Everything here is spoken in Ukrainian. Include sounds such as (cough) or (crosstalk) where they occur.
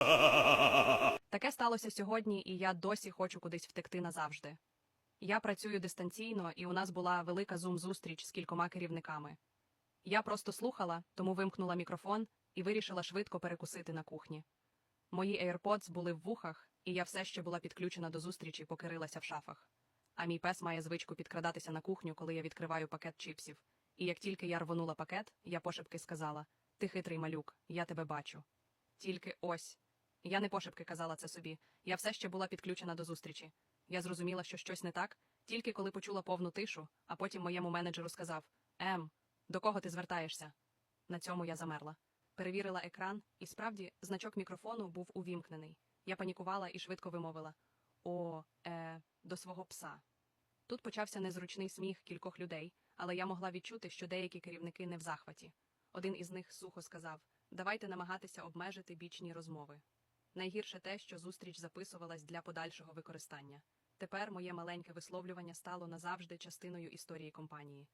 (laughs) Таке сталося сьогодні, і я досі хочу кудись втекти назавжди. Я працюю дистанційно, і у нас була велика зум-зустріч з кількома керівниками. Я просто слухала, тому вимкнула мікрофон і вирішила швидко перекусити на кухні. Мої AirPods були в вухах, і я все ще була підключена до зустрічі, поки рилася в шафах. А мій пес має звичку підкрадатися на кухню, коли я відкриваю пакет чіпсів. І як тільки я рвонула пакет, я пошепки сказала: Ти хитрий малюк, я тебе бачу. Тільки ось. Я не пошепки казала це собі. Я все ще була підключена до зустрічі. Я зрозуміла, що щось не так, тільки коли почула повну тишу, а потім моєму менеджеру сказав: Ем, до кого ти звертаєшся? На цьому я замерла. Перевірила екран, і справді значок мікрофону був увімкнений. Я панікувала і швидко вимовила: О, е, до свого пса. Тут почався незручний сміх кількох людей, але я могла відчути, що деякі керівники не в захваті. Один із них сухо сказав: Давайте намагатися обмежити бічні розмови. Найгірше те, що зустріч записувалась для подальшого використання. Тепер моє маленьке висловлювання стало назавжди частиною історії компанії.